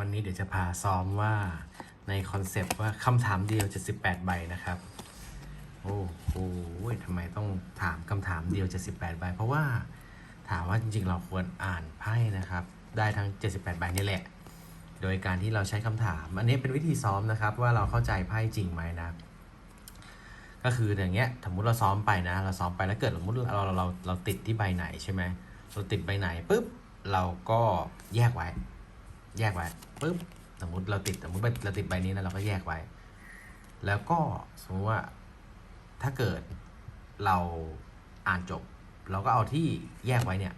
วันนี้เดี๋ยวจะพาซ้อมว่าในคอนเซปต์ว่าคำถามเดียว 78 ใบนะครับ โอ้โหทำไมต้องถามคำถามเดียว 78 ใบ เพราะว่าถามว่าจริงๆ เราควรอ่านไพ่นะครับ ได้ทั้ง 78 ใบนี่แหละ โดยการที่เราใช้คำถาม อันนี้เป็นวิธีซ้อมนะครับ ว่าเราเข้าใจไพ่จริงไหมนะ ก็คืออย่างเงี้ย สมมติเราซ้อมไปนะ เราซ้อมไปแล้วเกิดสมมติเราเราเราเราติดที่ใบไหนใช่ไหมเราติดใบไหนปุ๊บ เราก็แยกไว้ แยกไว้ปุ๊บสมมติเราติดสมมติเราติดใบนี้นะเราก็แยกไว้ แล้วก็สมมติว่าถ้าเกิดเราอ่านจบ เราก็เอาที่แยกไว้เนี่ย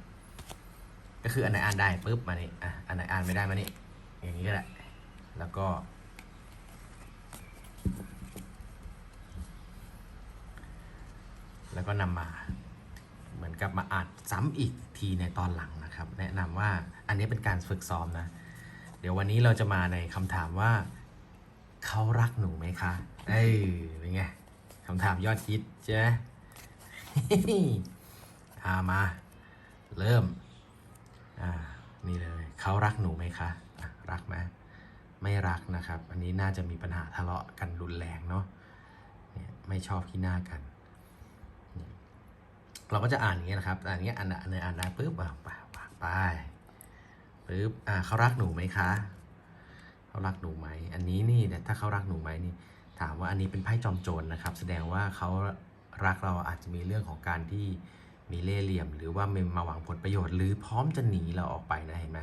ก็คืออันไหนอ่านได้ปุ๊บมานี่อะอันไหนอ่านไม่ได้มานี่อย่างนี้ก็ได้แล้วก็ แล้วก็นำมาเหมือนกับมาอ่านซ้ำอีกทีในตอนหลังนะครับ แนะนำว่าอันนี้เป็นการฝึกซ้อมนะ เดี๋ยววันนี้เราจะมาในคำถามว่า เขารักหนูไหมคะ เอ้ยเป็นไงคำถามยอดฮิตใช่ไหมอามา เริ่ม อ่า นี่เลย เขารักหนูไหมคะะรักไหมไม่รักนะครับ อันนี้น่าจะมีปัญหาทะเลาะกันรุนแรงเนาะเนี่ยไม่ชอบขี้หน้ากัน เราก็จะอ่านอย่างเงี้ยนะครับ อ่านอย่างเงี้ยอ่านอ่านอ่านได้ปุ๊บอะไปไป ปปุ๊บอ่าเขารักหนูไหมคะ เขารักหนูไหม อันนี้นี่เนี่ยถ้าเขารักหนูไหมนี่ ถามว่าอันนี้เป็นไพ่จอมโจรนะครับ แสดงว่าเขารักเราอาจจะมีเรื่องของการที่มีเล่ห์เหลี่ยม หรือว่ามีมาหวังผลประโยชน์ หรือพร้อมจะหนีเราออกไปนะเห็นไหม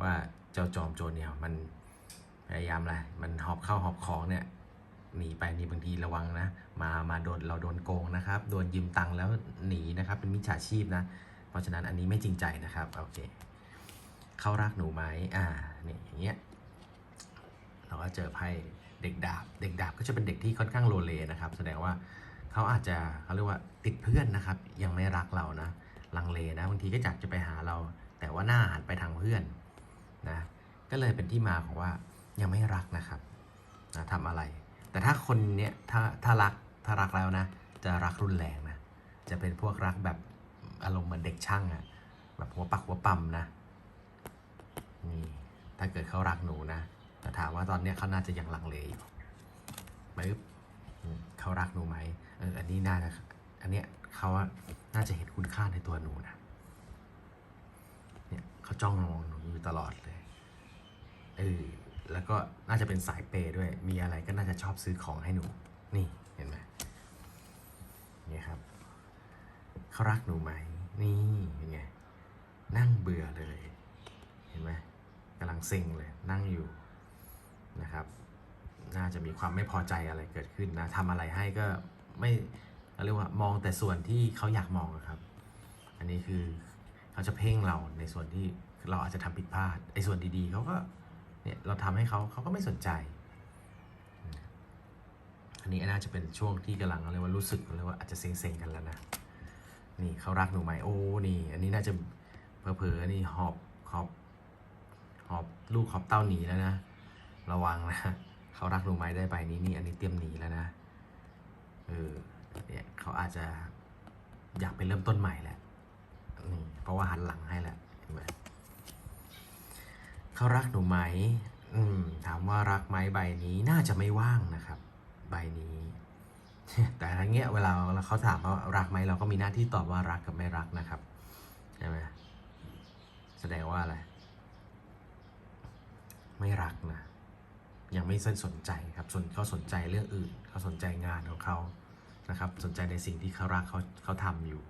ว่าเจ้าจอมโจรเนี่ยมันพยายามอะไรมันหอบเข้าหอบของเนี่ยหนีไปนี่บางทีระวังนะ มามาโดนเราโดนโกงนะครับโดนยืมตังค์แล้วหนีนะครับเป็นมิจฉาชีพนะ เพราะฉะนั้นอันนี้ไม่จริงใจนะครับโอเค เขารักหนูไหมอ่าเนี่ยอย่างเงี้ยเราก็เจอไพ่เด็กดาบ เด็กดาบก็จะเป็นเด็กที่ค่อนข้างโลเลนะครับ แสดงว่าเขาอาจจะเขาเรียกว่าติดเพื่อนนะครับ ยังไม่รักเรานะ ลังเลนะบางทีก็อยากจะไปหาเรา แต่ว่าหน้าหันไปทางเพื่อนนะก็เลยเป็นที่มาของว่ายังไม่รักนะครับนะทำอะไร แต่ถ้าคนเนี้ยถ้าถ้ารักถ้ารักแล้วนะ จะรักรุนแรงนะจะเป็นพวกรักแบบอารมณ์เหมือนเด็กช่างอะแบบหัวปักหัวปั๊มนะ นี่ถ้าเกิดเขารักหนูนะแต่ถามว่าตอนเนี้ยเขาน่าจะยังลังเลอยู่ปึ๊บอืมเขารักหนูไหมเอออันนี้น่าจะอันเนี้ยเขาน่าจะเห็นคุณค่าในตัวหนูนะเนี่ยเขาจ้องมองหนูอยู่ตลอดเลยเออแล้วก็น่าจะเป็นสายเปย์ด้วย มีอะไรก็น่าจะชอบซื้อของให้หนู นี่เห็นไหมนี่ครับ เขารักหนูไหม นี่เป็นไง นั่งเบื่อเลย เห็นไหม งเซ็งเลยนั่งอยู่นะครับ น่าจะมีความไม่พอใจอะไรเกิดขึ้นนะทำอะไรให้ก็ไม่เรียกว่ามองแต่ส่วนที่เขาอยากมองครับ อันนี้คือเขาจะเพ่งเราในส่วนที่เราอาจจะทำผิดพลาดไอ้ส่วนดีๆเขาก็เนี่ยเราทำให้เขาเขาก็ไม่สนใจ อันนี้น่าจะเป็นช่วงที่กำลังเรียกว่ารู้สึกเรียกว่าอาจจะเซ็งๆกันแล้วนะนี่เขารักหนูไหมโอ้นี่ อันนี้น่าจะเผลอๆนี่หอบหอบ หอบลูกหอบเต้าหนีแล้วนะ ระวังนะเขารักหนูไหมได้ใบนี้นี่อันนี้เตรียมหนีแล้วนะเออเนี่ยเขาอาจจะอยากไปเริ่มต้นใหม่แหละนี่เพราะว่าหันหลังให้แหละเห็นไหมเขารักหนูไหม อืม ถามว่ารักไหมใบนี้น่าจะไม่ว่างนะครับ ใบนี้ แต่ทั้งเงี้ยเวลาเขาถามว่ารักไหมเราก็มีหน้าที่ตอบว่ารักกับไม่รักนะครับใช่ไหมแสดงว่าอะไร ไม่รักนะ ยังไม่สนใจครับสนเขาสนใจเรื่องอื่นเขาสนใจงานของเขานะครับ สนใจในสิ่งที่เขารักเขาเขาทำอยู่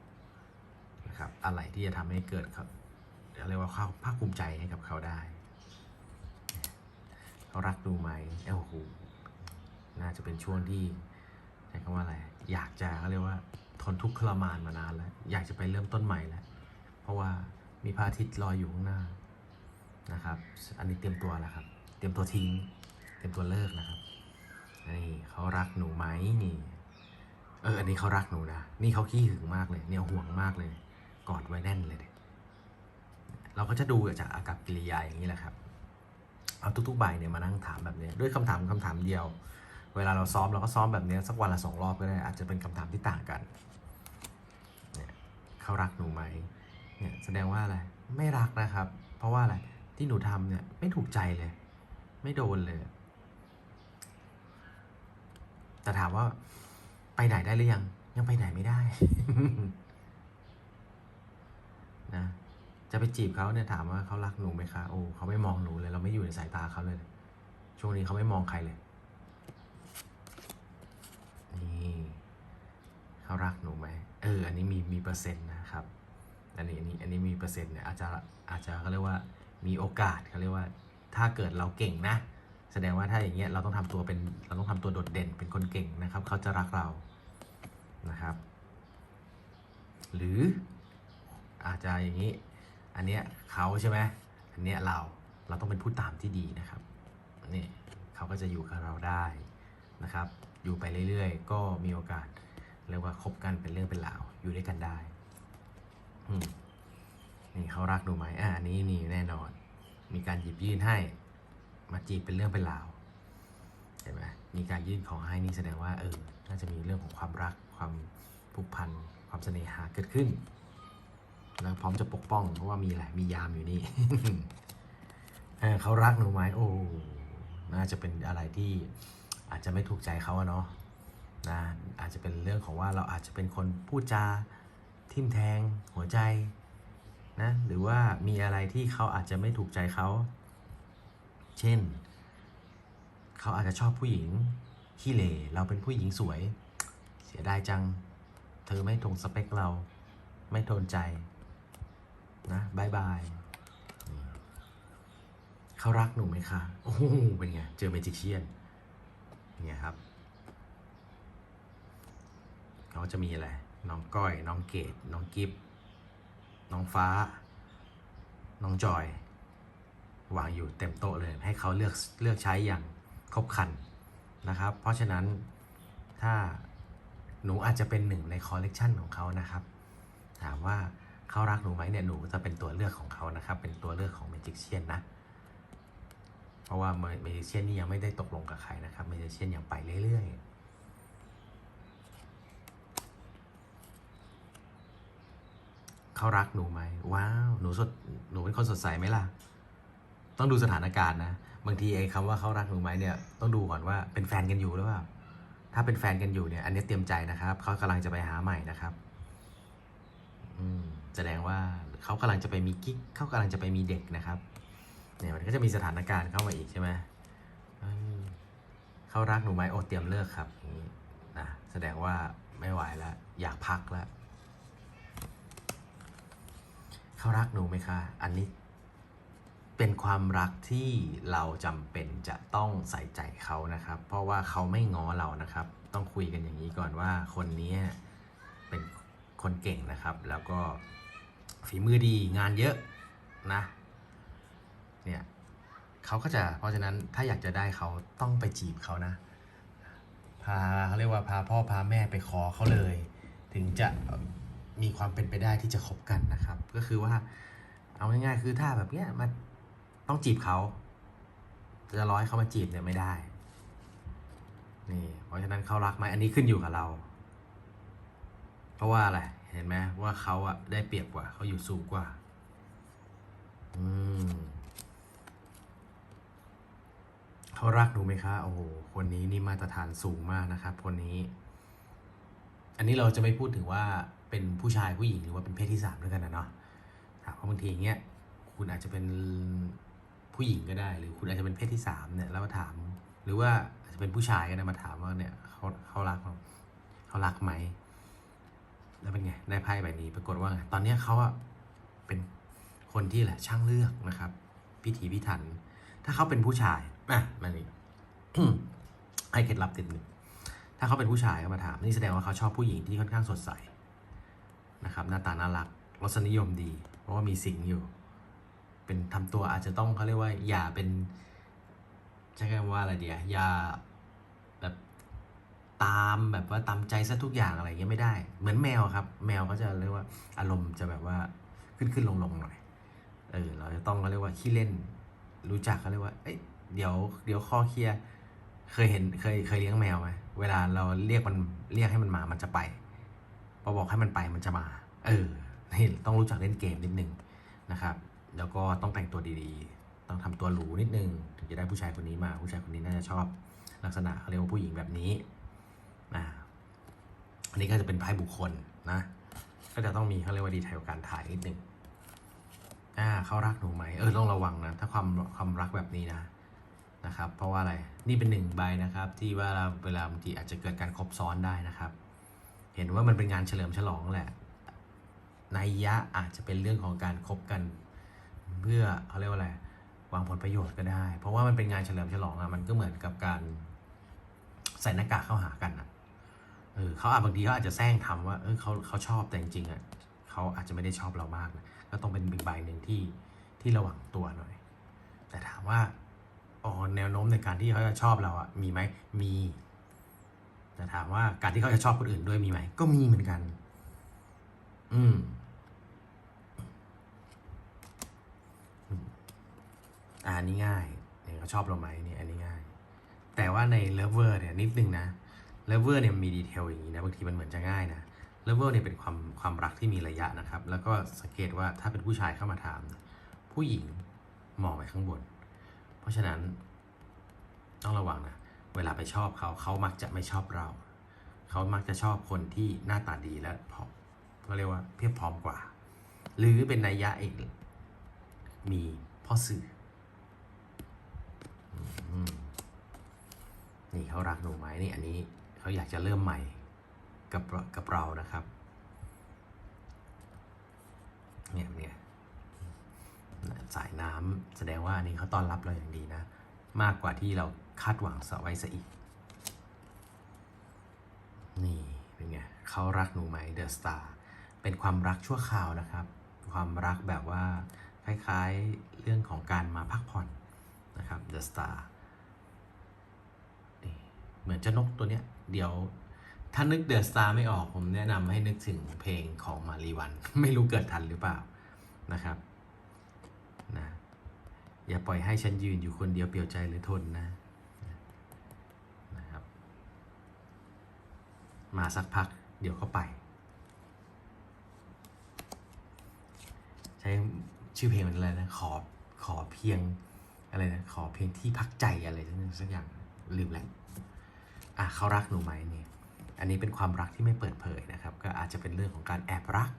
นะครับอะไรที่จะทำให้เกิดเขาเรียกว่าเขาภาคภูมิใจให้กับเขาได้เขารักดูไหมเอ้โอ้โหน่าจะเป็นช่วงที่ใช้คำว่าอะไร อยากจะเขาเรียกว่าทนทุกข์ทรมานมานานแล้ว อยากจะไปเริ่มต้นใหม่แล้ว เพราะว่ามีพระอาทิตย์ลอยอยู่ข้างหน้า นะครับ อันนี้เตรียมตัวแล้วครับ เตรียมตัวทิ้ง เตรียมตัวเลิกนะครับนี่เขารักหนูไหมนี่ เออ อันนี้เขารักหนูนะ นี่เขาขี้หึงมากเลย เนี่ยห่วงมากเลย กอดไว้แน่นเลยเราก็จะดูจากอากับกิริยาอย่างนี้แหละครับ เอาทุกๆใบเนี่ยมานั่งถามแบบนี้ ด้วยคำถามคำถามเดียว เวลาเราซ้อมเราก็ซ้อมแบบนี้สักวันละสองรอบก็ได้ อาจจะเป็นคำถามที่ต่างกัน เนี่ยเขารักหนูไหม เนี่ยแสดงว่าอะไร ไม่รักนะครับ เพราะว่าอะไร ที่หนูทำเนี่ย ไม่ถูกใจเลย ไม่โดนเลย แต่ถามว่าไปไหนได้หรือยัง ยังไปไหนไม่ได้ นะ จะไปจีบเขาเนี่ยถามว่าเขารักหนูไหมคะโอ้เขาไม่มองหนูเลย เราไม่อยู่ในสายตาเขาเลย ช่วงนี้เขาไม่มองใครเลย นี่เขารักหนูไหมเออ อันนี้มีมีเปอร์เซ็นต์นะครับ อันนี้อันนี้อันนี้มีเปอร์เซ็นต์เนี่ยอาจจะอาจจะเขาเรียกว่า มีโอกาสเขาเรียกว่า ถ้าเกิดเราเก่งนะ แสดงว่าถ้าอย่างเงี้ยเราต้องทำตัวเป็นเราต้องทำตัวโดดเด่นเป็นคนเก่งนะครับ เขาจะรักเรานะครับ หรืออาจจะอย่างนี้ อันเนี้ยเขาใช่ไหมอันเนี้ยเราเราต้องเป็นผู้ตามที่ดีนะครับนี่เขาก็จะอยู่กับเราได้นะครับ อยู่ไปเรื่อยๆ ก็มีโอกาสเรียกว่าคบกันเป็นเรื่องเป็นราวอยู่ด้วยกันได้อืม นี่เขารักหนูไหมอ่าอันนี้นี่แน่นอน มีการหยิบยื่นให้ มาจีบเป็นเรื่องเป็นราวเห็นไหมมีการยื่นของให้นี่แสดงว่าเออน่าจะมีเรื่องของความรักความผูกพันความเสน่หาเกิดขึ้น แล้วพร้อมจะปกป้องเพราะว่ามีอะไรมียามอยู่นี่เออเขารักหนูไหมโอ้น่าจะเป็นอะไรที่อาจจะไม่ถูกใจเขาอะเนาะนะอาจจะเป็นเรื่องของว่าเราอาจจะเป็นคนพูดจาทิ่มแทงหัวใจ นะหรือว่ามีอะไรที่เขาอาจจะไม่ถูกใจเขา เช่น เขาอาจจะชอบผู้หญิงขี้เหร่เราเป็นผู้หญิงสวย เสียดายจัง เธอไม่ตรงสเปคเรา ไม่โดนใจนะบายบายเขารักหนูไหมคะโอ้โหเป็นไง เจอเมจิกเชียนเป็นไงครับเขาจะมีอะไร น้องก้อย น้องเกดน้องกิฟ น้องฟ้า น้องจอย วางอยู่เต็มโต๊ะเลย ให้เขาเลือกเลือกใช้อย่างครบคันนะครับ เพราะฉะนั้นถ้าหนูอาจจะเป็นหนึ่งในคอลเลกชันของเขานะครับ ถามว่าเขารักหนูไหมเนี่ยหนูจะเป็นตัวเลือกของเขานะครับ เป็นตัวเลือกของเมจิกเชียนนะ เพราะว่าเมจิกเชียนนี่ยังไม่ได้ตกลงกับใครนะครับเมจิกเชียนยังไปเรื่อยๆ เขารักหนูไหมว้าวหนูสดหนูเป็นคนสดใสไหมล่ะ ต้องดูสถานการณ์นะบางทีไอ้คำว่าเขารักหนูไหมเนี่ยต้องดูก่อนว่าเป็นแฟนกันอยู่หรือเปล่าถ้าเป็นแฟนกันอยู่เนี่ย อันนี้เตรียมใจนะครับเขากำลังจะไปหาใหม่นะครับ อืมแสดงว่าเขากำลังจะไปมีกิ๊กเขากำลังจะไปมีเด็กนะครับเนี่ยมันก็จะมีสถานการณ์เข้ามาอีกใช่ไหมเขารักหนูไหมโอเตรียมเลิกครับนี้นะแสดงว่าไม่ไหวแล้วอยากพักแล้ว เขารักหนูไหมคะ อันนี้ เป็นความรักที่เราจำเป็นจะต้องใส่ใจเขานะครับ เพราะว่าเขาไม่ง้อเรานะครับ ต้องคุยกันอย่างนี้ก่อนว่าคนนี้เป็นคนเก่งนะครับ แล้วก็ฝีมือดีงานเยอะนะ เนี่ยเขาก็จะเพราะฉะนั้นถ้าอยากจะได้เขาต้องไปจีบเขานะ พาเขาเรียกว่าพาพ่อพาแม่ไปขอเขาเลย ถึงจะ มีความเป็นไปได้ที่จะคบกันนะครับ ก็คือว่าเอาง่ายๆคือถ้าแบบเนี้ยมันต้องจีบเขาจะร้อยเขามาจีบเนี่ยไม่ได้นี่เพราะฉะนั้นเขารักไหมอันนี้ขึ้นอยู่กับเรา เพราะว่าอะไรเห็นไหมว่าเขาอะได้เปรียบกว่าเขาอยู่สูงกว่า อืมเขารักหนูไหมคะโอ้โหคนนี้นี่มาตรฐานสูงมากนะครับ คนนี้ อันนี้เราจะไม่พูดถึงว่า เป็นผู้ชายผู้หญิงหรือว่าเป็นเพศที่สามด้วยกันนะเนาะถามว่าบางทีอย่างเงี้ยคุณอาจจะเป็นผู้หญิงก็ได้ หรือคุณอาจจะเป็นเพศที่สามเนี่ยแล้วมาถาม หรือว่าอาจจะเป็นผู้ชายก็ได้มาถามว่าเนี่ยเขาเขารักเราเขารักไหมแล้วเป็นไงได้ไพ่ใบนี้ปรากฏว่าไงตอนเนี้ยเขาอะเป็นคนที่แหละช่างเลือกนะครับ พิถีพิถัน ถ้าเขาเป็นผู้ชายอะมานี่ให้เคล็ดลับติดหนึ่งถ้าเขาเป็นผู้ชายก็มาถามนี่แสดงว่าเขาชอบผู้หญิงที่ค่อนข้างสดใส นะครับหน้าตาน่ารักรสนิยมดี เพราะว่ามีสิงอยู่ เป็นทำตัวอาจจะต้องเขาเรียกว่าอย่าเป็นใช้คำว่าอะไรเดียอย่าแบบตามแบบว่าตามใจซะทุกอย่างอะไรเงี้ยไม่ได้ เหมือนแมวครับ แมวก็จะเรียกว่าอารมณ์จะแบบว่าขึ้นขึ้นลงลงหน่อยเออเราจะต้องเขาเรียกว่าขี้เล่น รู้จักเขาเรียกว่าเอ้ยเดี๋ยวเดี๋ยวคอเคลียร์เคยเห็นเคยเคยเลี้ยงแมวไหมเวลาเราเรียกมันเรียกให้มันมามันจะไป อบอกให้มันไปมันจะมา เออนี่ต้องรู้จักเล่นเกมนิดนึงนะครับ แล้วก็ต้องแต่งตัวดีๆ ต้องทำตัวหรูนิดนึง ถึงจะได้ผู้ชายคนนี้มา ผู้ชายคนนี้น่าจะชอบลักษณะเขาเรียกว่าผู้หญิงแบบนี้นะอันนี้ก็จะเป็นไพ่บุคคลนะ ก็จะต้องมีเขาเรียกว่าดีเทลการถ่ายนิดนึงอ่าเขารักหนูไหมเออต้องระวังนะ ถ้าความความรักแบบนี้นะนะครับ เพราะว่าอะไร นี่เป็นหนึ่งใบนะครับ ที่ว่าเวลาบางทีอาจจะเกิดการครบซ้อนได้นะครับ เห็นว่ามันเป็นงานเฉลิมฉลองแหละนัยยะอาจจะเป็นเรื่องของการคบกัน เพื่อเขาเรียกว่าอะไรวางผลประโยชน์ก็ได้ เพราะว่ามันเป็นงานเฉลิมฉลองอะมันก็เหมือนกับการใส่หน้ากากเข้าหากันอะเออเขาอาจบางทีเขาอาจจะแซงทำว่าเออเขาเขาชอบแต่จริงๆอะเขาอาจจะไม่ได้ชอบเรามากนะก็ต้องเป็นอีกใบหนึ่งที่ที่ระวังตัวหน่อย แต่ถามว่าอ๋อแนวโน้มในการที่เขาจะชอบเราอะมีไหมมี แต่ถามว่าการที่เขาจะชอบคนอื่นด้วยมีไหม ก็มีเหมือนกัน อืมอะอันนี้ง่ายเนี่ยเขาชอบเราไหมเนี่ยอันนี้ง่าย แต่ว่าในเลเวอร์เนี่ยนิดนึงนะเลเวอร์เนี่ยมีดีเทลอย่างนี้นะบางทีมันเหมือนจะง่ายนะเลเวอร์เนี่ยเป็นความความรักที่มีระยะนะครับ แล้วก็สังเกตว่าถ้าเป็นผู้ชายเข้ามาถาม ผู้หญิงมองไปข้างบน เพราะฉะนั้นต้องระวังนะ เวลาไปชอบเขาเขามักจะไม่ชอบเรา เขามักจะชอบคนที่หน้าตาดีและพร้อมก็เรียกว่าเพียบพร้อมกว่า หรือเป็นนัยยะเอกมีพ่อสื่ออนี่เขารักหนูไหมนี่อันนี้เขาอยากจะเริ่มใหม่กับกับเรานะครับเนี่ยเนี่ยสายน้ำแสดงว่าอันนี้เขาต้อนรับเราอย่างดีนะ มากกว่าที่เรา คาดหวังสไว้ซะอีก นี่เป็นไงเขารักหนูไหมเดอะสตาร์เป็นความรักชั่วคราวนะครับ ความรักแบบว่าคล้ายๆเรื่องของการมาพักผ่อนนะครับเดอะสตาร์เหมือนเจ้านกตัวเนี้ย เดี๋ยวถ้านึกเดอะสตาร์ไม่ออกผมแนะนำให้นึกถึงเพลงของมารีวัน ไม่รู้เกิดทันหรือเปล่านะครับนะอย่าปล่อยให้ฉันยืนอยู่คนเดียวเปลี่ยวใจหรือทนนะนะครับ มาสักพักเดี๋ยวก็ไป ใช้ชื่อเพลงมันอะไรนะขอขอเพียงอะไรนะขอเพียงที่พักใจอะไรสักอย่างสักอย่างลืมแล้วอะเขารักหนูไหมเนี่ยอันนี้เป็นความรักที่ไม่เปิดเผยนะครับ ก็อาจจะเป็นเรื่องของการแอบรัก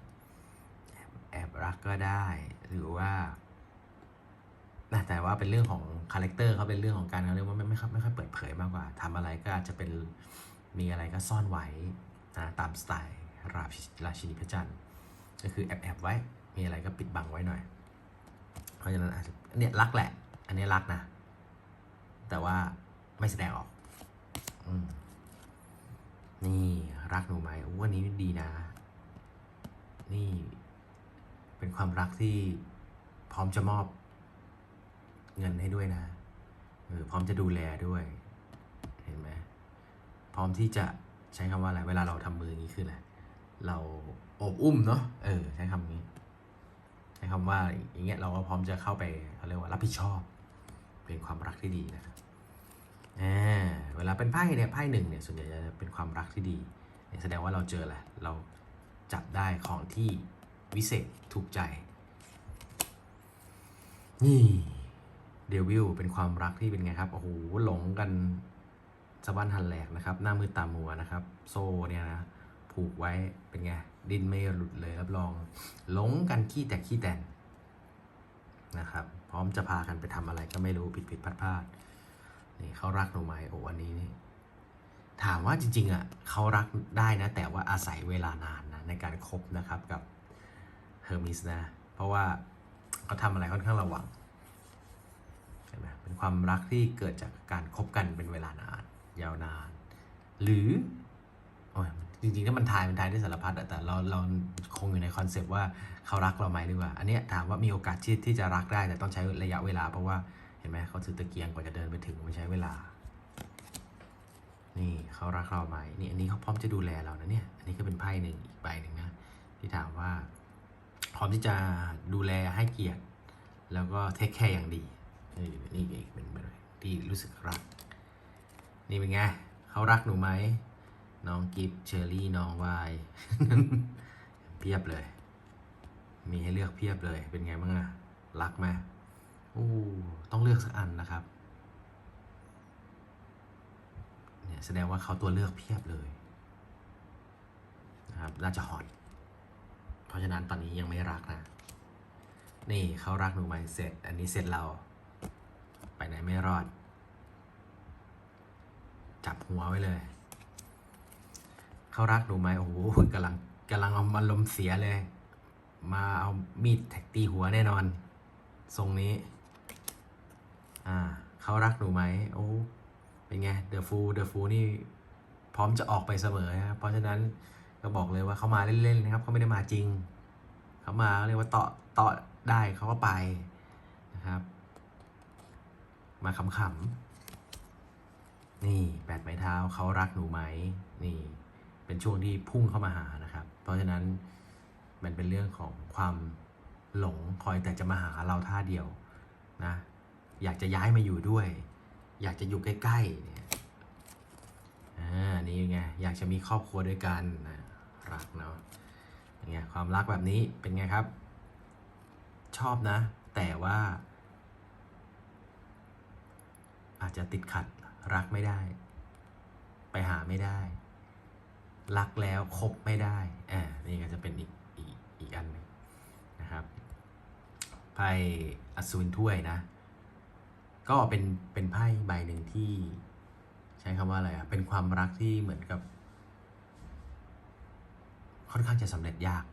แอบแอบรักก็ได้ หรือว่านะแต่ว่าเป็นเรื่องของคาแรคเตอร์เขาเป็นเรื่องของการเขาเรียกว่าไม่ไม่ค่อยไม่ค่อยเปิดเผยมากกว่าทำอะไรก็อาจจะเป็น มีอะไรก็ซ่อนไว้นะตามสไตล์ราชิราชินีพระจันทร์ก็คือแอบแอบไว้มีอะไรก็ปิดบังไว้หน่อย เพราะฉะนั้นอาจจะเนี่ยรักแหละ อันนี้รักนะ แต่ว่าไม่แสดงออกอนี่รักหนูไหมอู้วันนี้ดีนะ นี่เป็นความรักที่พร้อมจะมอบเงินให้ด้วยนะเออพร้อมจะดูแลด้วย เห็นไหม ร้อมที่จะใช้คำว่าอะไรเวลาเราทำมืออย่างนี้คืออะไรเราโอบอุ้มเนาะเออใช้คำนี้ ใช้คำว่าอย่างเงี้ยเราก็พร้อมจะเข้าไปเขาเรียกว่ารับผิดชอบ เป็นความรักที่ดีนะครับอ่าเวลาเป็นไพ่เนี่ยไพ่หนึ่งเนี่ยส่วนใหญ่จะเป็นความรักที่ดีแสดงว่าเราเจอแหละเราจับได้ของที่วิเศษถูกใจ นี่เดวิลเป็นความรักที่เป็นไงครับ โอ้โหหลงกัน สะบั้นหันแหลกนะครับ หน้ามือตามัวนะครับ โซ่เนี่ยนะผูกไว้เป็นไงดินไม่หลุดเลยรับรองหลงกันขี้แตกขี้แตนนะครับ พร้อมจะพากันไปทำอะไรก็ไม่รู้ผิดผิดพลาดพลาดนี่เขารักหนูไหมโอ้อันนี้นี่ถามว่าจริงๆอะเขารักได้นะ แต่ว่าอาศัยเวลานานนะในการคบนะครับกับเฮอร์มิสนะ เพราะว่าเขาทำอะไรค่อนข้างระวังเห็นไหมเป็นความรักที่เกิดจากการคบกันเป็นเวลานาน ยาวนาน หรือจริงๆถ้ามันทายมันทายได้สารพัดแต่เราเราคงอยู่ในคอนเซปต์ว่าเขารักเราไหมดีกว่า อันนี้ถามว่ามีโอกาสที่ที่จะรักได้แต่ต้องใช้ระยะเวลา เพราะว่าเห็นไหมเขาถือตะเกียงกว่าจะเดินไปถึงมันใช้เวลา นี่เขารักเราไหมนี่อันนี้เขาพร้อมจะดูแลเรานะเนี่ย อันนี้ก็เป็นไพ่หนึ่งอีกใบหนึ่งนะที่ถามว่า พร้อมที่จะดูแลให้เกียรติ แล้วก็เทคแคร์อย่างดีนี่นี่อีกเป็นเป็นที่รู้สึกรัก นี่เป็นไงเขารักหนูไหม น้องกิฟเชอรี่ น้องวาย เพียบเลย มีให้เลือกเพียบเลย เป็นไงบ้างอะรักไหมโอ้ต้องเลือกสักอันนะครับ เนี่ยแสดงว่าเขาตัวเลือกเพียบเลยนะครับน่าจะหอนเพราะฉะนั้นตอนนี้ยังไม่รักนะ นี่เขารักหนูไหมเสร็จ อันนี้เสร็จเรา ไปไหนไม่รอด จับหัวไว้เลย เขารักหนูไหมโอ้โหกำลังกำลังเอามาลมณ์เสียเลย มาเอามีดแท็กตีหัวแน่นอน ทรงนี้ อ่า เขารักหนูไหมโอ้เป็นไงเดอะฟูเดอะฟูนี่พร้อมจะออกไปเสมอนะครับเพราะฉะนั้นก็บอกเลยว่าเขามาเล่นๆนะครับเขาไม่ได้มาจริง เขามาเรียกว่าเตาะเตาะได้เขาก็ไปนะครับ มาขำๆ นี่แปดไม้เท้าเขารักหนูไหมนี่ เป็นช่วงที่พุ่งเข้ามาหานะครับ เพราะฉะนั้นมันเป็นเรื่องของความหลงคอยแต่จะมาหาเราท่าเดียวนะอยากจะย้ายมาอยู่ด้วย อยากจะอยู่ใกล้ๆเนี่ยอ่านี่ไงอยากจะมีครอบครัวด้วยกันนะรักเนาะอย่างเงี้ยความรักแบบนี้เป็นไงครับ ชอบนะ แต่ว่า อาจจะติดขัด รักไม่ได้ ไปหาไม่ได้ รักแล้วคบไม่ได้อ่านี่ก็จะเป็นอีกอีกอีกอันนึงนะครับไพ่อัศวินถ้วยนะ ก็เป็นเป็นไพ่ใบหนึ่งที่ใช้คำว่าอะไรอะเป็นความรักที่เหมือนกับ ค่อนข้างจะสำเร็จยาก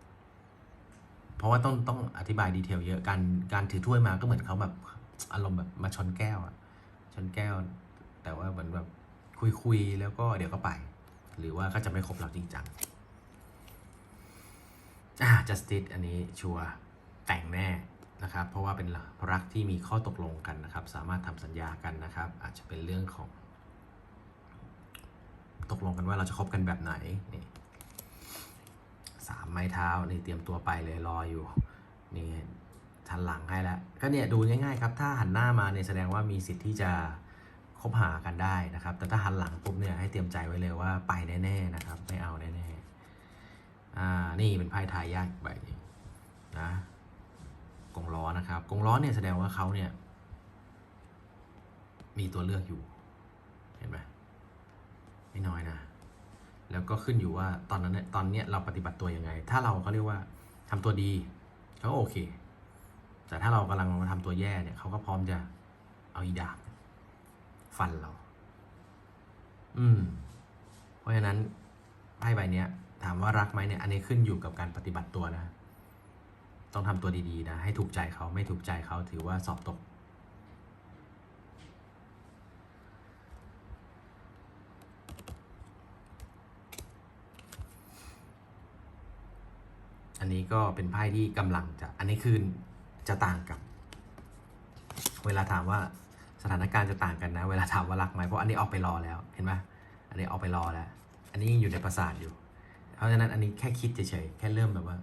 เพราะว่าต้องต้องอธิบายดีเทลเยอะ การการถือถ้วยมาก็เหมือนเขาแบบอารมณ์แบบมาชนแก้วอะชนแก้ว แต่ว่าเหมือนแบบคุยคุยๆแล้วก็เดี๋ยวก็ไป หรือว่าก็จะไม่คบเราจริงจังอ่า justice อันนี้ชัวร์แต่งแน่นะครับ เพราะว่าเป็นรักที่มีข้อตกลงกันนะครับ สามารถทำสัญญากันนะครับ อาจจะเป็นเรื่องของ ตกลงกันว่าเราจะคบกันแบบไหนนี่สามไม้เท้านี่เตรียมตัวไปเลยรออยู่นี่ทันหลังให้แล้วก็เนี่ยดูง่ายๆครับ ถ้าหันหน้ามาเนี่ยแสดงว่ามีสิทธิ์ที่จะ บหากันได้นะครับ แต่ถ้าหันหลังปุ๊บเนี่ยให้เตรียมใจไว้เลยว่าไปแน่ๆนะครับ ไม่เอาแน่ๆอ่านี่เป็นไพ่ทายยากใบนึงนะกงล้อนะครับกงล้อเนี่ยแสดงว่าเขาเนี่ยมีตัวเลือกอยู่เห็นไหมไม่น้อยนะ แล้วก็ขึ้นอยู่ว่าตอนนั้นเนี่ยตอนเนี้ยเราปฏิบัติตัวยังไง ถ้าเราเขาเรียกว่าทำตัวดีเขาก็โอเค แต่ถ้าเรากำลังมาทำตัวแย่เนี่ยเขาก็พร้อมจะเอาอีดาบ ฟันเรา อืม เพราะฉะนั้นไพ่ใบเนี้ย ถามว่ารักไหมเนี่ย อันนี้ขึ้นอยู่กับการปฏิบัติตัวนะ ต้องทำตัวดีๆนะ ให้ถูกใจเขาไม่ถูกใจเขาถือว่าสอบตก อันนี้ก็เป็นไพ่ที่กำลังจะ อันนี้คือจะต่างกับ เวลาถามว่า ถานการณ์จะต่างกันนะ เวลาถามว่ารักไหมเพราะอันนี้ออกไปรอแล้วเห็นไหมอันนี้ออกไปรอแล้ว อันนี้ยังอยู่ในประสาทอยู่ เพราะฉะนั้นอันนี้แค่คิดเฉยๆแค่เริ่มแบบว่า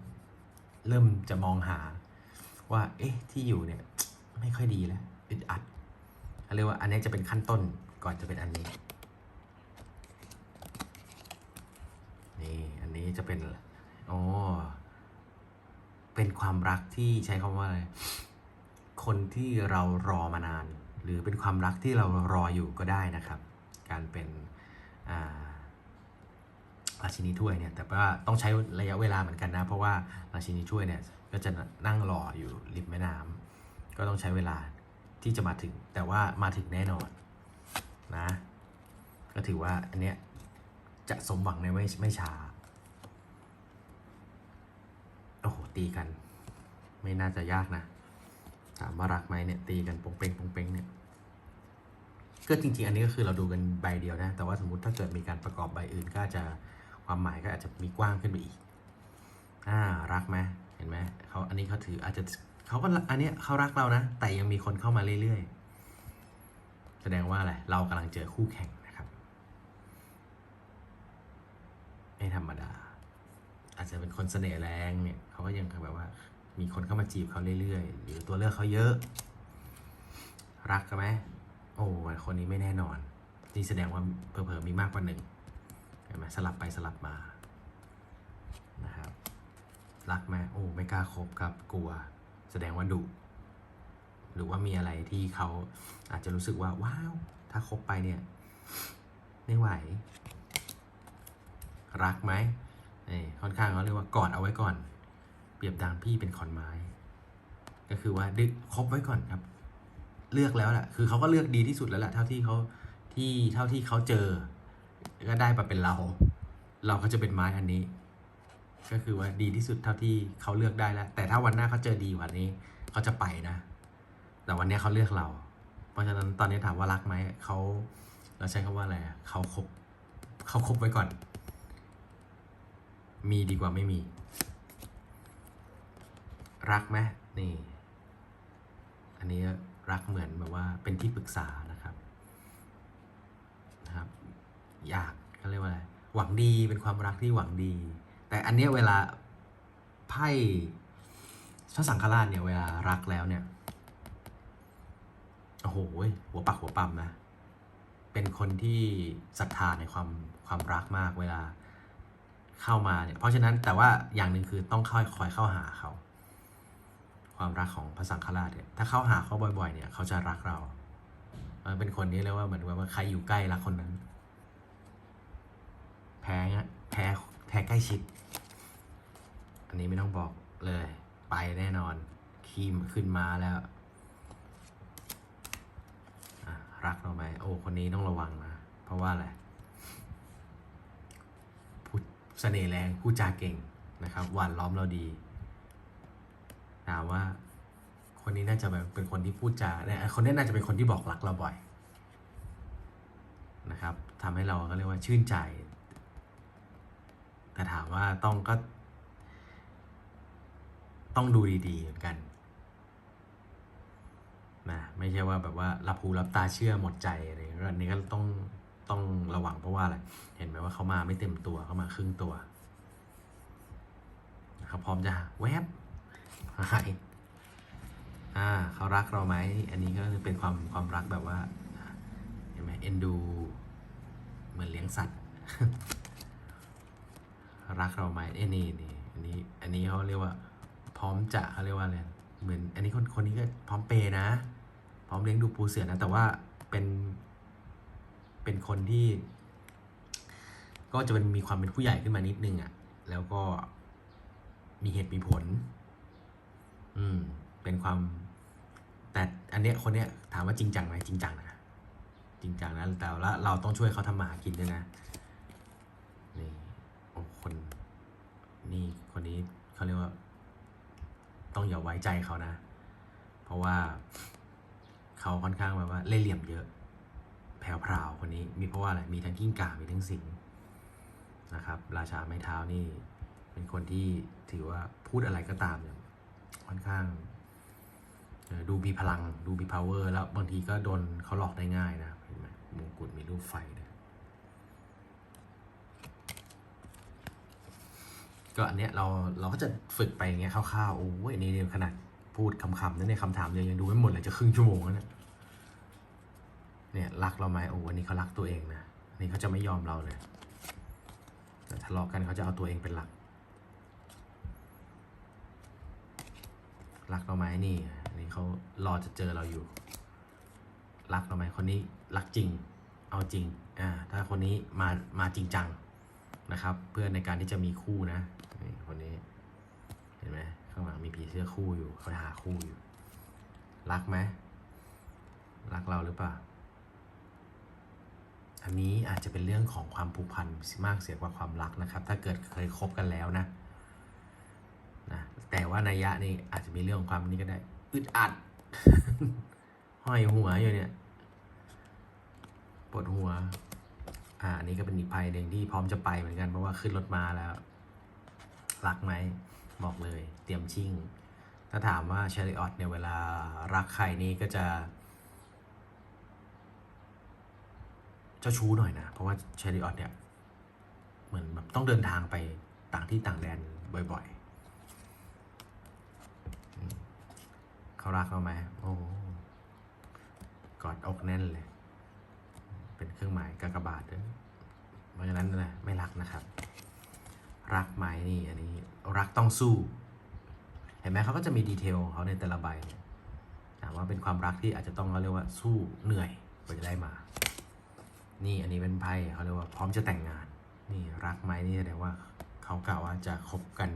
เริ่มจะมองหา ว่า เอ๊ะที่อยู่เนี่ย ไม่ค่อยดีแล้วอึดอัดเขาเรียกว่าอันนี้จะเป็นขั้นต้นก่อนจะเป็นอันนี้นี่อันนี้จะเป็นอ๋อเป็นความรักที่ใช้คำว่าอะไรคนที่เรารอมานาน หรือเป็นความรักที่เรารออยู่ก็ได้นะครับ การเป็นอาราชินีถ้วยเนี่ยแต่ว่าต้องใช้ระยะเวลาเหมือนกันนะ เพราะว่าราชินีถ้วยเนี่ยก็จะนั่งรออยู่ริมแม่น้ำก็ต้องใช้เวลาที่จะมาถึง แต่ว่ามาถึงแน่นอนนะก็ถือว่าอันเนี้ยจะสมหวังในไม่ไม่ช้าโอ้โหตีกัน ไม่น่าจะยากนะ ถามว่ารักไหมเนี่ยตีกันปงเปงปงเปงเนี่ยก็จริงๆ อันนี้ก็คือเราดูกันใบเดียวนะ แต่ว่าสมมติถ้าเกิดมีการประกอบใบอื่นก็จะความหมายก็อาจจะมีกว้างขึ้นไปอีกอ่ารักไหมเห็นไหมเขาอันนี้เขาถืออาจจะเขาก็อันนี้เขารักเรานะ แต่ยังมีคนเข้ามาเรื่อยๆ แสดงว่าอะไรเรากำลังเจอคู่แข่งนะครับไม่ธรรมดา อาจจะเป็นคนเสน่ห์แรงเนี่ยเขาก็ยังแบบว่า มีคนเข้ามาจีบเขาเรื่อยๆ หรือตัวเลือกเขาเยอะ รักกันไหมโอ้ยคนนี้ไม่แน่นอนนี่แสดงว่าเผลอๆมีมากกว่าหนึ่งเห็นไหมสลับไปสลับมานะครับรักไหมโอ้ไม่กล้าคบครับกลัว แสดงว่าดุหรือว่ามีอะไรที่เขาอาจจะรู้สึกว่าว้าว ถ้าคบไปเนี่ย ไม่ไหว รักไหมนี่ค่อนข้างเขาเรียกว่ากอดเอาไว้ก่อน รียบดังพี่เป็นขอนไม้ ก็คือว่าดึกคบไว้ก่อนครับ เลือกแล้วแหละคือเขาก็เลือกดีที่สุดแล้วแหละเท่าที่เขาที่เท่าที่เขาเจอ ก็ได้มาเป็นเรา เราก็จะเป็นไม้อันนี้ ก็คือว่าดีที่สุดเท่าที่เขาเลือกได้แล้ว แต่ถ้าวันหน้าเขาเจอดีกว่านี้เขาจะไปนะ แต่วันนี้เขาเลือกเรา เพราะฉะนั้นตอนนี้ถามว่ารักไหมเขาเราใช้คำว่าอะไรเขาคบเขาคบไว้ก่อน มีดีกว่าไม่มี รักไหมนี่ อันนี้รักเหมือนแบบว่าเป็นที่ปรึกษานะครับนะครับ อยากเขาเรียกว่าอะไรหวังดีเป็นความรักที่หวังดี แต่อันเนี้ยเวลาไพ่พระสังฆราชเนี่ยเวลารักแล้วเนี่ยโอ้โหหัวปักหัวปั๊มนะเป็นคนที่ศรัทธาในความความรักมากเวลาเข้ามาเนี่ยเพราะฉะนั้นแต่ว่าอย่างหนึ่งคือต้องค่อยคอยเข้าหาเขา ความรักของพระสังฆราชเนี่ยถ้าเขาหาเขาบ่อยๆเนี่ยเขาจะรักเรามันเป็นคนนี้เรียว่าเหมือนว่าใครอยู่ใกล้รักคนนั้น แพ้เงี้ยแพ้แพ้ใกล้ชิด อันนี้ไม่ต้องบอกเลย ไปแน่นอนครีมขึ้นมาแล้วรักเราไหมโอ้คนนี้ต้องระวังนะ เพราะว่าอะไรพูดเสน่ห์แรงพูดจาเก่งนะครับหวานล้อมเราดี ถามว่า คนนี้น่าจะเป็นคนที่พูดจาเนี่ยคนนี้น่าจะเป็นคนที่บอกรักเราบ่อยนะครับทำให้เราก็เรียกว่าชื่นใจ แต่ถามว่าต้องก็ ต้องดูดีๆเหมือนกันนะไม่ใช่ว่าแบบว่ารับหูรับตาเชื่อหมดใจอะไรอันนี้ก็ต้องต้องระวังเพราะว่าอะไร เห็นไหมว่าเขามาไม่เต็มตัวเขามาครึ่งตัวนะครับพร้อมจะแวบ หายอ่าเขารักเราไหมอันนี้ก็เป็นความความรักแบบว่าเห็นไหมเอ็นดู เหมือนเลี้ยงสัตว์ รักเราไหมเอ้นี่นี่อันนี้อันนี้เขาเรียกว่า พร้อมจะเขาเรียกว่าอะไรเหมือน อันนี้คนคนนี้ก็พร้อมเปย์นะ พร้อมเลี้ยงดูปูเสือนะ แต่ว่าเป็นเป็นคนที่ ก็จะเป็นมีความเป็นผู้ใหญ่ขึ้นมานิดนึงอะ่ะ แล้วก็มีเหตุมีผล อืม เป็นความ แต่อันเนี้ยคนเนี้ยถามว่าจริงจังไหมจริงจังนะจริงจังนะแต่ว่าเราต้องช่วยเขาทำมาหากินด้วยนะนี่โอ้คน นี่คนนี้เขาเรียกว่า ต้องอย่าไว้ใจเขานะ เพราะว่าเขาค่อนข้างแบบว่าเล่เหลี่ยมเยอะแผ่วพราวคนนี้มีเพราะว่าอะไรมีทั้งกิ้งก่ามีทั้งสิงนะครับ ราชาไม้เท้านี่ เป็นคนที่ถือว่าพูดอะไรก็ตามเนี่ย ค่อนข้างดูมีพลังดูมี power แล้วบางทีก็โดนเขาหลอกได้ง่ายนะเห็นไหมมงกุฎมีรูปไฟด้วยก็อันเนี้ยเราเราก็จะฝึกไปอย่างเงี้ยคร่าวๆโอ้ยอันนี่เนี่ยขนาดพูดคำๆนั่นเนี่ยคำถามเดียวยังดูไม่หมดเลยจะครึ่งชั่วโมงแล้วเนี่ยเนี่ยรักเราไหมโอ้อันนี้เขารักตัวเองนะนนี้เขาจะไม่ยอมเราเลยแต่ทะเลาะกันเขาจะเอาตัวเองเป็นหลัก รักเราไหมนี่นนี้เขารอจะเจอเราอยู่ รักเราไหมคนนี้รักจริง เอาจริงอ่าถ้าคนนี้มามาจริงจังนะครับ เพื่อในการที่จะมีคู่นะนี่คนนี้เห็นไหมข้างหลังมีผีเสื้อคู่อยู่เขาหาคู่อยู่ รักไหมรักเราหรือเปล่าอันนี้อาจจะเป็นเรื่องของความผูกพันมากเสียกว่าความรักนะครับ ถ้าเกิดเคยคบกันแล้วนะ นะแต่ว่านัยยะนี่อาจจะมีเรื่องของความนี้ก็ได้ อึดอัด ห้อยหัวอยู่เนี่ยปวดหัว อ่าอันนี้ก็เป็นอีกภัยหนึ่งที่พร้อมจะไปเหมือนกันเพราะว่าขึ้นรถมาแล้วรักไหมบอกเลย เตรียมชิ่ง ถ้าถามว่าเชริออตเนี่ยเวลารักใครนี่ก็จะเจ้าชู้หน่อยนะ เพราะว่าเชริออตเนี่ย เหมือนแบบต้องเดินทางไปต่างที่ต่างแดนบ่อยๆอืม เขารักเราไหมโอ้กอดอกแน่นเลย เป็นเครื่องหมายกากบาทด้วยเพราะฉะนั้นนะไม่รักนะครับ รักไหมนี่อันนี้ รักต้องสู้ เห็นไหมเขาก็จะมีดีเทลของเขาในแต่ละใบถามว่าเป็นความรักที่อาจจะต้องเขาเรียกว่าสู้เหนื่อยกว่าจะได้มา นี่อันนี้เป็นไพ่เขาเรียกว่าพร้อมจะแต่งงาน นี่รักไหมนี่แสดงว่าเขากล่าวว่าจะคบกัน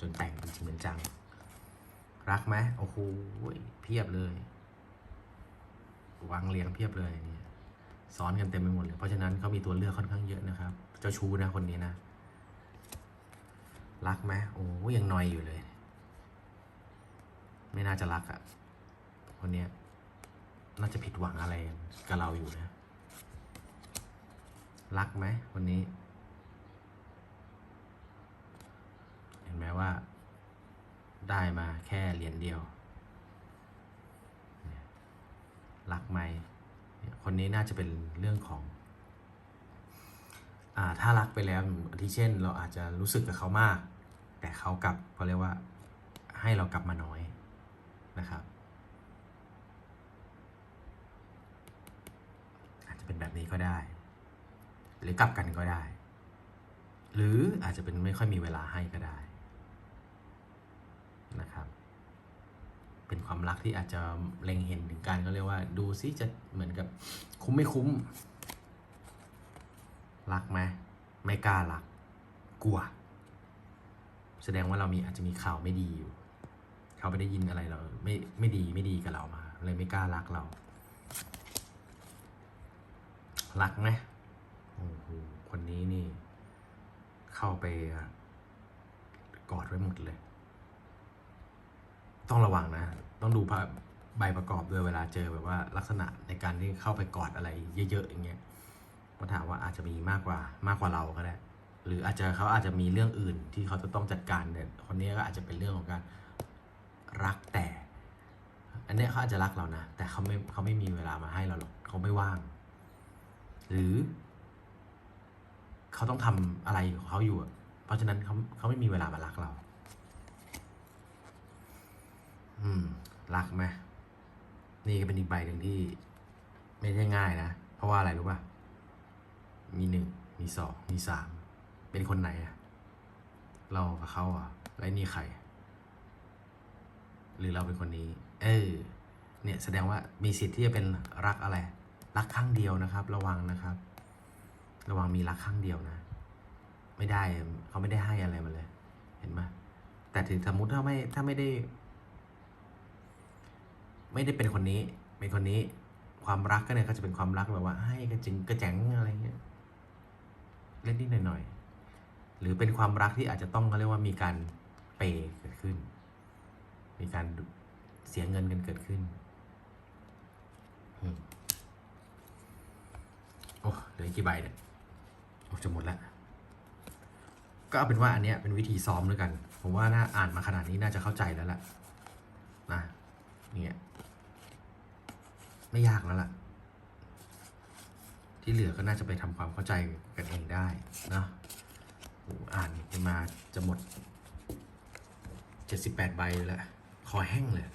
จนแต่งเป็นจริงเป็นจัง รักไหมโอ้โหเพียบเลยวางเรียงเพียบเลยเนี่ยซ้อนกันเต็มไปหมดเลย เพราะฉะนั้นเขามีตัวเลือกค่อนข้างเยอะนะครับ เจ้าชู้นะคนนี้นะ รักไหมโอ้ยังนอยอยู่เลย ไม่น่าจะรักอะ่ะ คนเนี้ย น่าจะผิดหวังอะไรกับเราอยู่นะ รักไหมคนนี้ เห็นไหมว่า ได้มาแค่เหรียญเดียวรักไหมเนี่ยคนนี้น่าจะเป็นเรื่องของอ่าถ้ารักไปแล้วอาทิเช่น เราอาจจะรู้สึกกับเขามาก แต่เขากลับเขาเรียกว่าให้เรากลับมาน้อยนะครับ อาจจะเป็นแบบนี้ก็ได้ หรือกลับกันก็ได้ หรืออาจจะเป็นไม่ค่อยมีเวลาให้ก็ได้นะครับ เป็นความรักที่อาจจะเล็งเห็นถึงการก็เรียกว่า ดูซิจะเหมือนกับคุ้มไม่คุ้ม รักไหมไม่กล้ารัก กลัว แสดงว่าเรามีอาจจะมีข่าวไม่ดีอยู่ เขาไปได้ยินอะไรเราไม่ไม่ดีไม่ดีกับเรามา เลยไม่กล้ารักเรา รักไหมโอ้โหคนนี้นี่ เข้าไปกอดไว้หมดเลย ต้องระวังนะ ต้องดูใบประกอบด้วยเวลาเจอแบบว่าลักษณะในการที่เข้าไปกอดอะไรเยอะๆอย่างเงี้ยก็ถามว่าอาจจะมีมากกว่ามากกว่าเราก็ได้หรืออาจจะเขาอาจจะมีเรื่องอื่นที่เขาจะต้องจัดการเนี่ยคนนี้ก็อาจจะเป็นเรื่องของการรักแต่ อันเนี้ยเขาอาจจะรักเรานะ แต่เขาไม่เขาไม่มีเวลามาให้เราหรอกเขาไม่ว่าง หรือ เขาต้องทำอะไรของเขาอยู่ เพราะฉะนั้นเขาเขาไม่มีเวลามารักเรา อืม รักไหมนี่ก็เป็นอีกใบหนึ่งที่ ไม่ใช่ง่ายนะ เพราะว่าอะไรรู้ป่ะ มีหนึ่ง มีสอง มีสาม เป็นคนไหนอะเรากับเขาอะแล้วนี่ใคร หรือเราเป็นคนนี้ เออ เนี่ยแสดงว่ามีสิทธิ์ที่จะเป็นรักอะไร รักครั้งเดียวนะครับ ระวังนะครับ ระวังมีรักครั้งเดียวนะ ไม่ได้เขาไม่ได้ให้อะไรมาเลย เห็นไหมแต่ถึงสมมติถ้าไม่ถ้าไม่ได้ ไม่ได้เป็นคนนี้ เป็นคนนี้ ความรักก็เนี่ยก็จะเป็นความรักแบบว่า ให้กระจิงกระแจงอะไรเงี้ยเล่นนิดหน่อยๆหรือเป็นความรักที่อาจจะต้องเขาเรียกว่ามีการเปย์เกิดขึ้น มีการเสียเงินกันเกิดขึ้นอืมโอ้เหลืออีกกี่ใบเนี่ยโอ้จะหมดแล้วก็เอาเป็นว่าอันเนี้ยเป็นวิธีซ้อมด้วยกัน ผมว่าน่าอ่านมาขนาดนี้น่าจะเข้าใจแล้วล่ะนะเนี่ย ไม่ยากแล้วล่ะ ที่เหลือก็น่าจะไปทำความเข้าใจกันเองได้นะอ่านกันมาจะหมด 78 ใบแล้วคอแห้งเลย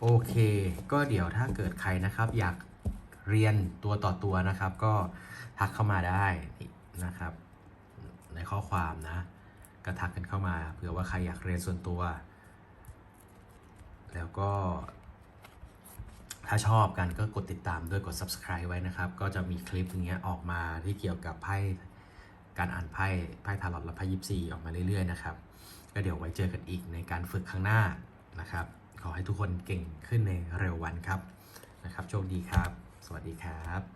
โอเค ก็เดี๋ยวถ้าเกิดใครนะครับ อยากเรียนตัวต่อตัวนะครับ ก็ทักเข้ามาได้นะครับ ในข้อความนะก็ทักกันเข้ามาเผื่อว่าใครอยากเรียนส่วนตัว แล้วก็ ถ้าชอบกันก็กดติดตามด้วยกด subscribe ไว้นะครับ ก็จะมีคลิปอย่างเงี้ยออกมาที่เกี่ยวกับไพ่การอ่านไพ่ไพ่ทาร์ลอตและไพ่ยิปซีออกมาเรื่อยๆนะครับก็เดี๋ยวไว้เจอกันอีกในการฝึกข้างหน้านะครับ ขอให้ทุกคนเก่งขึ้นในเร็ววันครับนะครับโชคดีครับ สวัสดีครับ